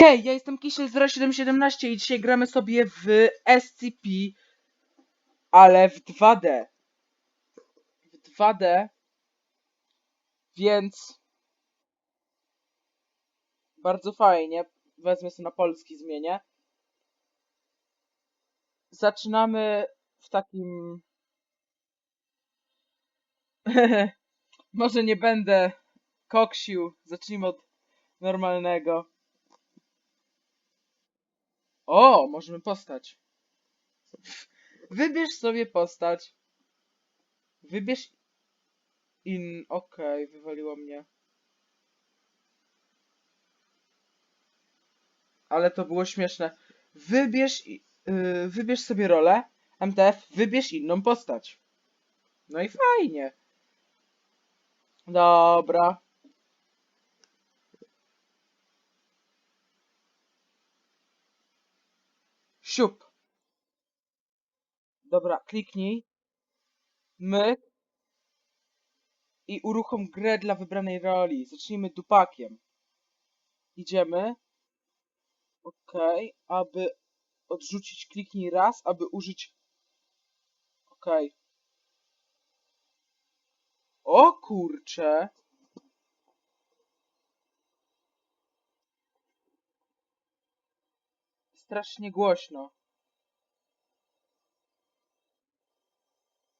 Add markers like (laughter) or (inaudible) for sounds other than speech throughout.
Hej, ja jestem Kisiel0717 i dzisiaj gramy sobie w SCP, ale w 2D. W 2D, więc bardzo fajnie. Wezmę sobie na polski, zmienię. Zaczynamy w takim... (laughs) Może nie będę koksił. Zacznijmy od normalnego. O, możemy postać. Wybierz sobie postać. Wybierz in. Okej, wywaliło mnie. Ale to było śmieszne. Wybierz, yy, wybierz sobie rolę. MTF, wybierz inną postać. No i fajnie. Dobra. Siup. Dobra, kliknij. Myk. I uruchom grę dla wybranej roli. Zacznijmy dupakiem. Idziemy. Okej. Aby odrzucić, kliknij raz, aby użyć. Okej. O kurcze. Strasznie głośno.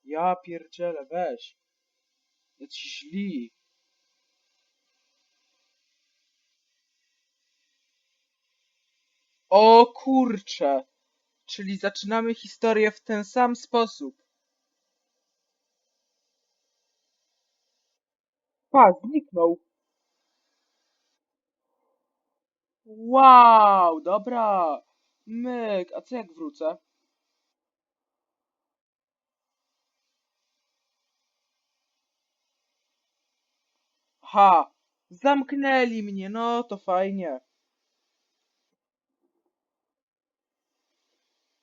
Ja pierdzielę, weź. Jaci źli. O kurcze. Czyli zaczynamy historię w ten sam sposób. Pa, zniknął. Wow, dobra. Myk, a co jak wrócę? Ha, zamknęli mnie, no to fajnie.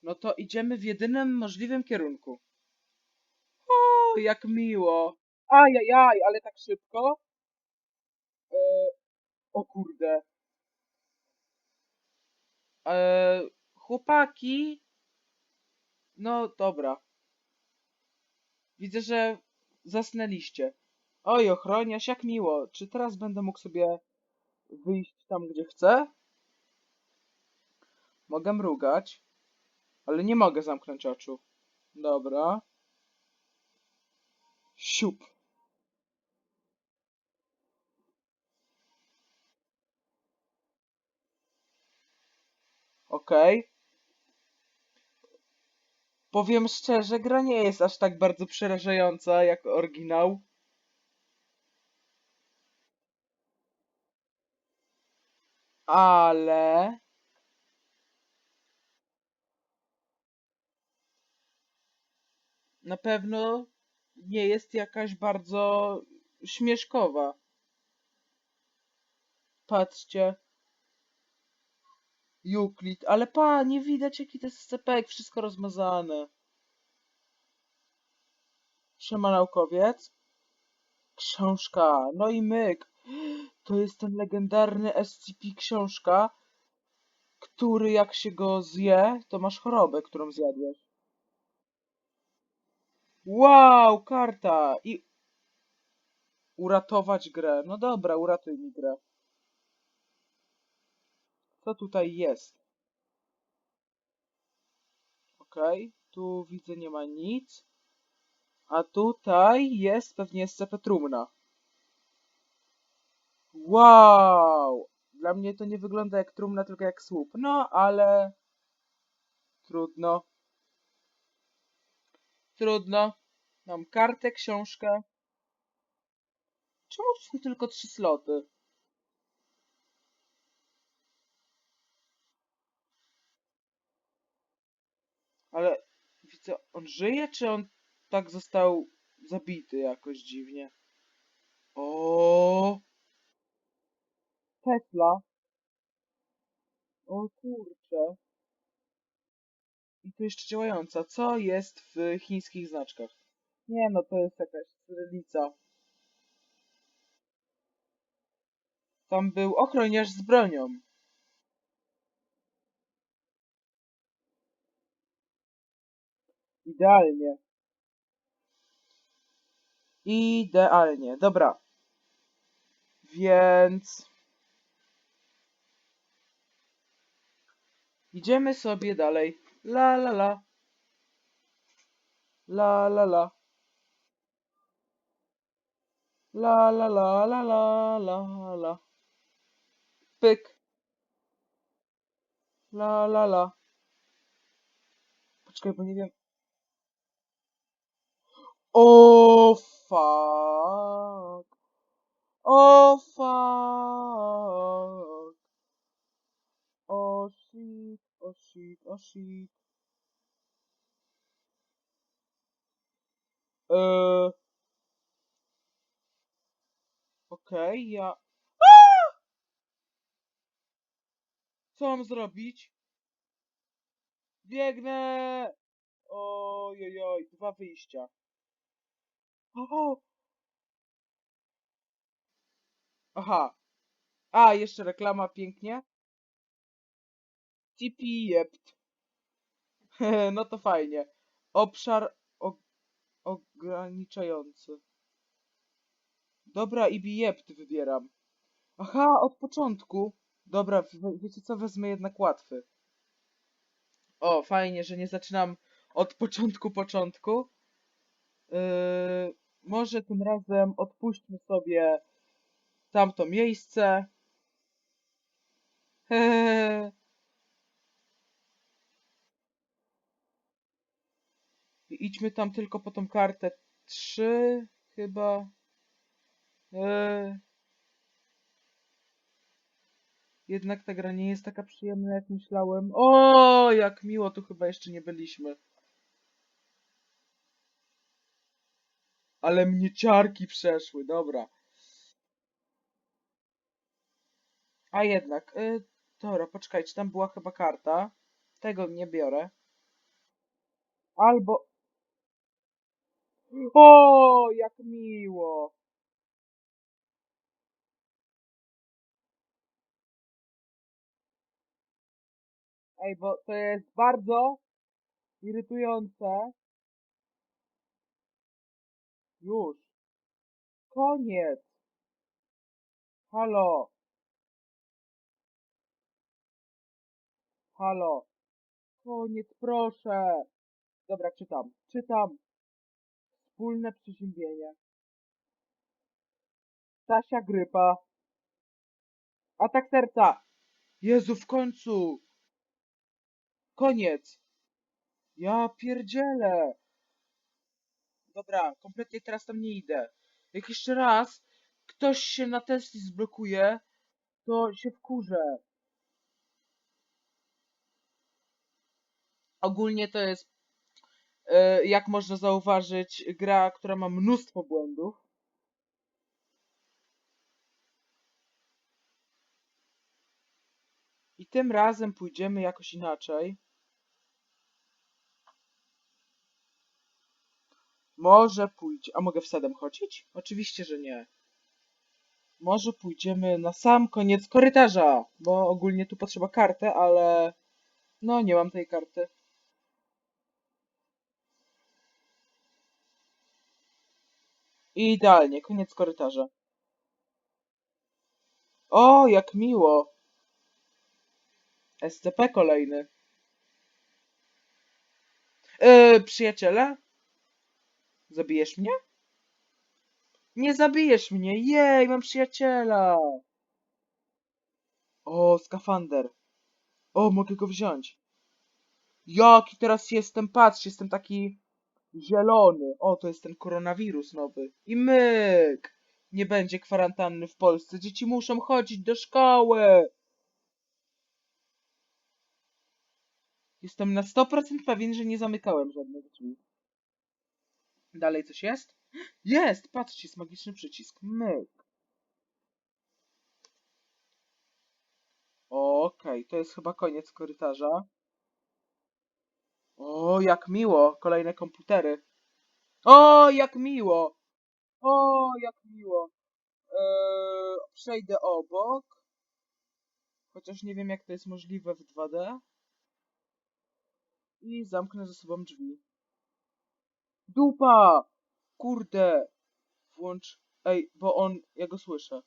No to idziemy w jedynym możliwym kierunku. O, jak miło. Ajajaj, ale tak szybko? E, o kurde. E, chłopaki. No dobra. Widzę, że zasnęliście. Oj, ochroniarz, jak miło. Czy teraz będę mógł sobie wyjść tam, gdzie chcę? Mogę mrugać, ale nie mogę zamknąć oczu. Dobra. Siup. Okej. Powiem szczerze, gra nie jest aż tak bardzo przerażająca jak oryginał. Ale... Na pewno nie jest jakaś bardzo śmieszkowa. Patrzcie. Euclid, ale pa, nie widać jaki to jest SCP, wszystko rozmazane. Siema naukowiec. Książka, no i myk. To jest ten legendarny SCP książka, który jak się go zje, to masz chorobę, którą zjadłeś. Wow, karta! I uratować grę. No dobra, uratuj mi grę. Co tutaj jest? Okej, tu widzę nie ma nic. A tutaj jest pewnie SCP trumna. Wow! Dla mnie to nie wygląda jak trumna, tylko jak słup. No, ale... Trudno. Trudno. Mam kartę, książkę. Czemu są tylko trzy sloty? Ale widzę, on żyje, czy on tak został zabity jakoś dziwnie? O, Tesla. O kurczę. I tu jeszcze działająca. Co jest w chińskich znaczkach? Nie no, to jest jakaś cyrylica. Tam był ochroniarz z bronią. Idealnie. Idealnie. Dobra. Więc... Idziemy sobie dalej. La la la. La la la. La la la la la la la. Pyk. La la la. Poczekaj, bo nie wiem. O fuck. O fuck. O shit, o shit, o shit. Eee. Okej, ja... Co mam zrobić? Biegnę! Ojojoj, dwa wyjścia. O! Aha. A, jeszcze reklama pięknie. TP jept. (laughs) no to fajnie. Obszar o- ograniczający. Dobra, IB jept wybieram. Aha, od początku. Dobra, wiecie co, wezmę jednak łatwy. O, fajnie, że nie zaczynam od początku początku. Yy, może tym razem odpuśćmy sobie tamto miejsce. I Idźmy tam tylko po tą kartę 3 chyba. Jednak ta gra nie jest taka przyjemna jak myślałem. O, jak miło, tu chyba jeszcze nie byliśmy. Ale mnie ciarki przeszły, dobra. A jednak, y, dobra, poczekajcie, tam była chyba karta. Tego nie biorę. Albo... O, jak miło. Ej, bo to jest bardzo irytujące. Już. Koniec. Halo. Halo. Koniec, proszę. Dobra, czytam. Czytam. Wspólne przeziębienie. Stasia Grypa. Atak serca. Jezu, w końcu. Koniec. Ja pierdzielę. Dobra, kompletnie teraz tam nie idę. Jak jeszcze raz ktoś się na Tesli zblokuje, to się wkurzę. Ogólnie to jest, e, jak można zauważyć, gra, która ma mnóstwo błędów. I tym razem pójdziemy jakoś inaczej. Może pójdzie. A mogę wsadem chodzić? Oczywiście, że nie. Może pójdziemy na sam koniec korytarza, bo ogólnie tu potrzeba kartę, ale no nie mam tej karty. Idealnie, koniec korytarza. O, jak miło. SCP kolejny. Yy, przyjaciele? Zabijesz mnie? Nie zabijesz mnie! Jej, mam przyjaciela! O, skafander. O, mogę go wziąć. Jaki teraz jestem, patrz, jestem taki zielony. O, to jest ten koronawirus nowy. I myk! Nie będzie kwarantanny w Polsce. Dzieci muszą chodzić do szkoły. Jestem na 100% pewien, że nie zamykałem żadnych drzwi. Dalej coś jest? Jest! Patrzcie, jest magiczny przycisk. Myk. Okej, to jest chyba koniec korytarza. O, jak miło! Kolejne komputery. O, jak miło! O, jak miło! Eee, przejdę obok. Chociaż nie wiem, jak to jest możliwe w 2D. I zamknę ze sobą drzwi. Dupa! Kurde! Włącz... Ej, bo on... Ja go słyszę.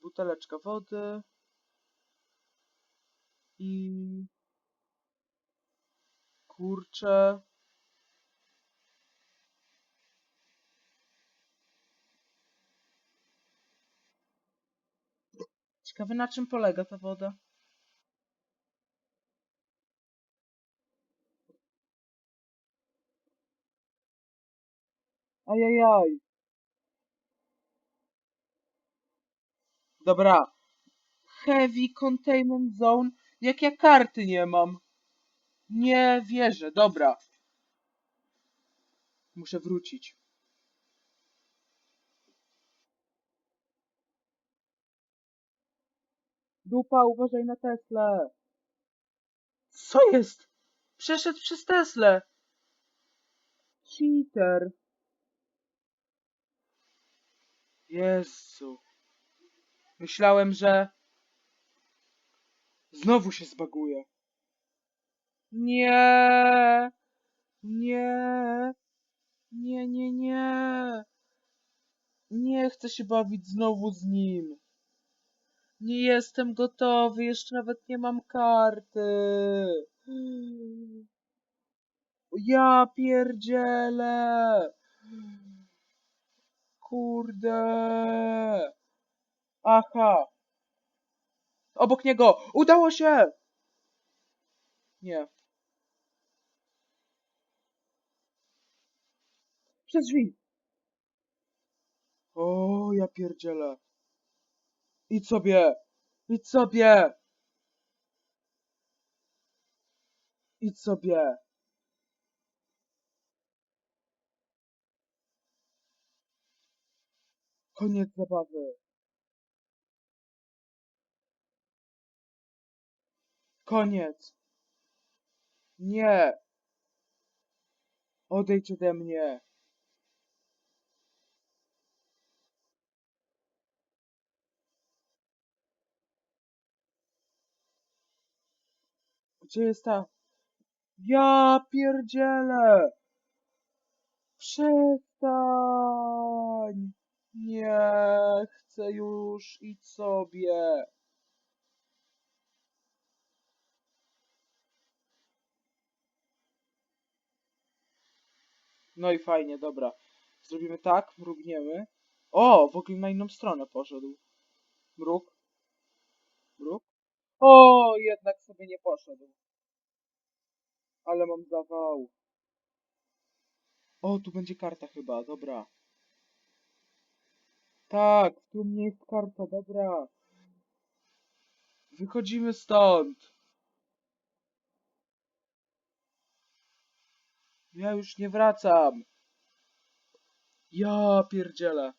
Buteleczka wody. I... Kurczę... Ciekawe na czym polega ta woda. Ajajaj. Dobra. Heavy Containment Zone. Jak ja karty nie mam. Nie wierzę. Dobra. Muszę wrócić. Dupa, uważaj na Teslę. Co jest? Przeszedł przez Teslę. Cheater. Jezu. Myślałem, że znowu się zbaguje. Nie. Nie. Nie, nie, nie. Nie chcę się bawić znowu z nim. Nie jestem gotowy, jeszcze nawet nie mam karty. Ja pierdzielę. Kurde. Aha. Obok niego. Udało się. Nie. Przez drzwi. O, ja pierdzielę. Idź sobie. Idź sobie. Idź sobie. Koniec zabawy. Koniec. Nie. Odejdź ode mnie. Gdzie jest ta... Ja pierdzielę. Przestań. Nie chcę już. Idź sobie. No i fajnie, dobra. Zrobimy tak, mrugniemy. O, w ogóle na inną stronę poszedł. Mruk. Mruk. O, jednak sobie nie poszedł. Ale mam zawał. O, tu będzie karta chyba, dobra. Tak, w trumnie jest karta, dobra. Wychodzimy stąd. Ja już nie wracam. Ja pierdzielę.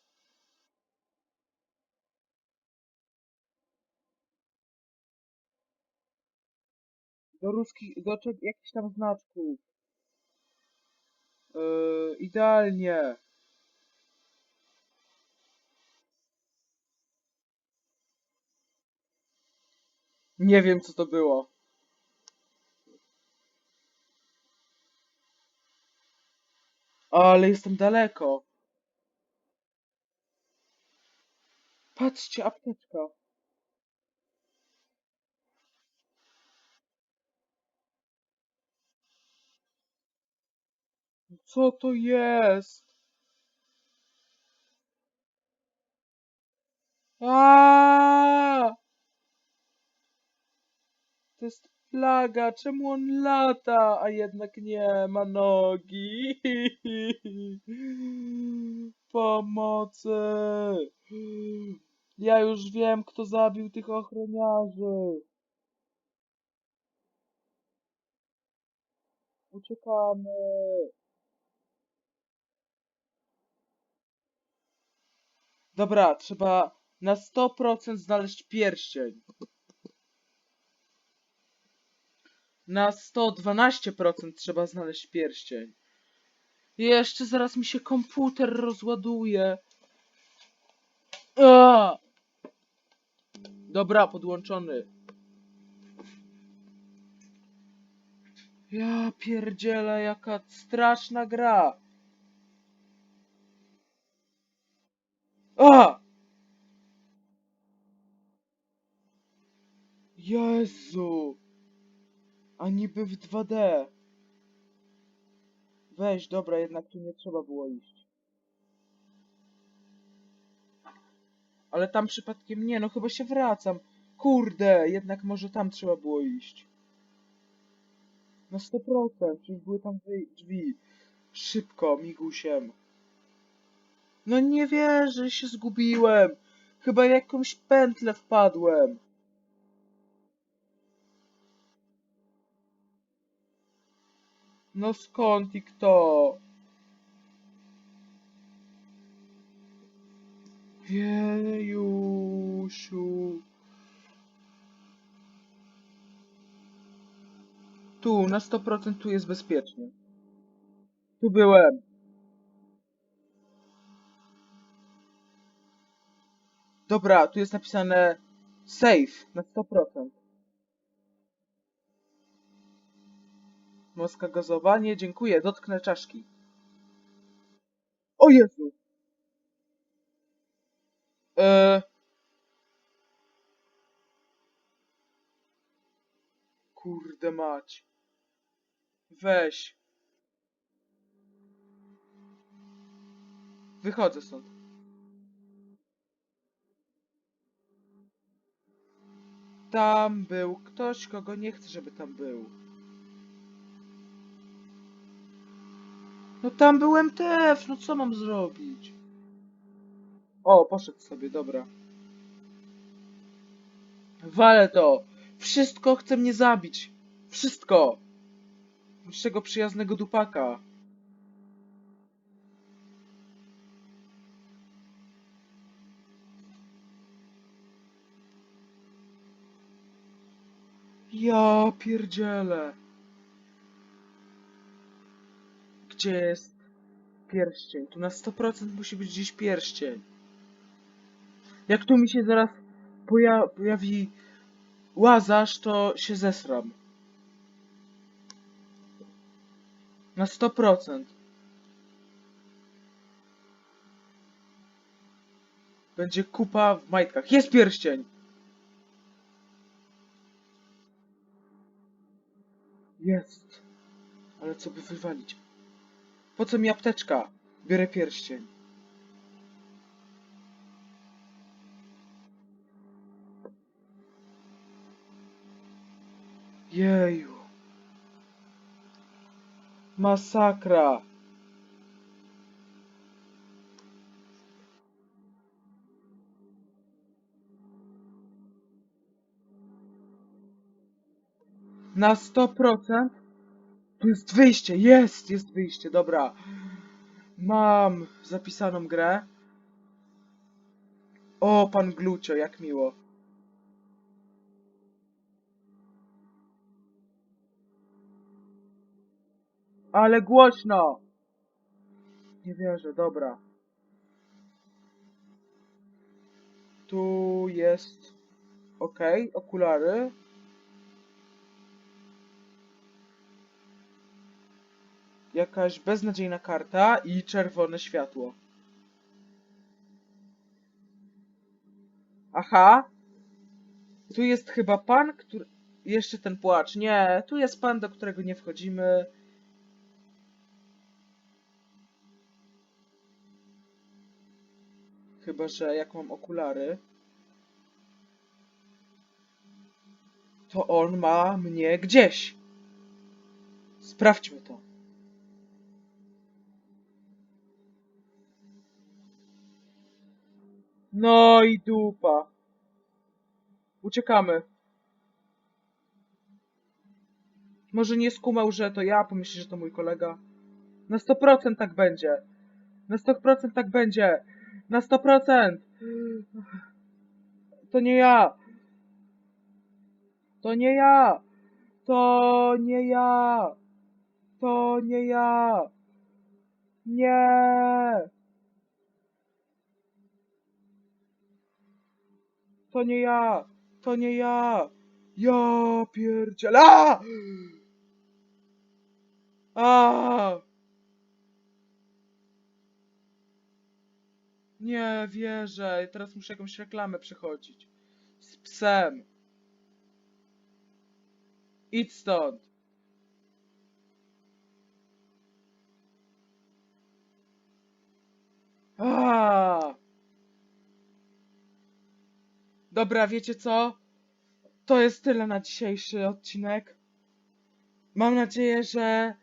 Do ruskich, do jakichś tam znaczków. Yy, idealnie. Nie wiem co to było. Ale jestem daleko. Patrzcie, apteczka. Co to jest? Aaaa! To jest plaga, czemu on lata, a jednak nie ma nogi? (laughs) Pomocy! Ja już wiem, kto zabił tych ochroniarzy. Uciekamy. Dobra, trzeba na 100% znaleźć pierścień. Na 112% trzeba znaleźć pierścień. Jeszcze zaraz mi się komputer rozładuje. A! Dobra, podłączony. Ja pierdzielę, jaka straszna gra. A! Jezu! A niby w 2D. Weź, dobra, jednak tu nie trzeba było iść. Ale tam przypadkiem nie, no chyba się wracam. Kurde, jednak może tam trzeba było iść. Na 100%, przecież były tam drzwi. Szybko, migusiem. No nie wierzę, się zgubiłem. Chyba jakąś pętlę wpadłem. No skąd i kto? Wiejusiu. Tu, na 100% tu jest bezpiecznie. Tu byłem. Dobra, tu jest napisane safe na 100%. Moska gazowa? Nie, dziękuję, dotknę czaszki. O Jezu! Eee... Kurde mać. Weź. Wychodzę stąd. Tam był ktoś, kogo nie chcę, żeby tam był. No tam był MTF, no co mam zrobić? O, poszedł sobie, dobra. Walę to! Wszystko chce mnie zabić! Wszystko! Z czego przyjaznego dupaka. Ja pierdzielę. Gdzie jest pierścień? Tu na 100% musi być gdzieś pierścień. Jak tu mi się zaraz poja pojawi łazarz, to się zesram. Na 100%. Będzie kupa w majtkach. Jest pierścień! Jest. Ale co by wywalić? Po co mi apteczka? Biorę pierścień. Jeju. Masakra. Na 100%? Tu jest wyjście, jest, jest wyjście, dobra. Mam zapisaną grę. O, pan Glucio, jak miło. Ale głośno! Nie wierzę, dobra. Tu jest... Okej, okulary. Jakaś beznadziejna karta i czerwone światło. Aha. Tu jest chyba pan, który... Jeszcze ten płacz. Nie, tu jest pan, do którego nie wchodzimy. Chyba, że jak mam okulary, to on ma mnie gdzieś. Sprawdźmy to. No i dupa. Uciekamy. Może nie skumał, że to ja, pomyśli, że to mój kolega. Na 100% tak będzie. Na 100% tak będzie. Na 100%. To nie ja. To nie ja. To nie ja. To nie ja. Nie. To nie ja. To nie ja. Ja pierdzielę. A! A! Nie wierzę. Teraz muszę jakąś reklamę przechodzić. Z psem. Idź stąd. Aaa! Dobra, wiecie co? To jest tyle na dzisiejszy odcinek. Mam nadzieję, że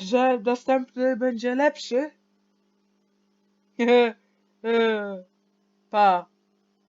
że następny będzie lepszy. (laughs) pa.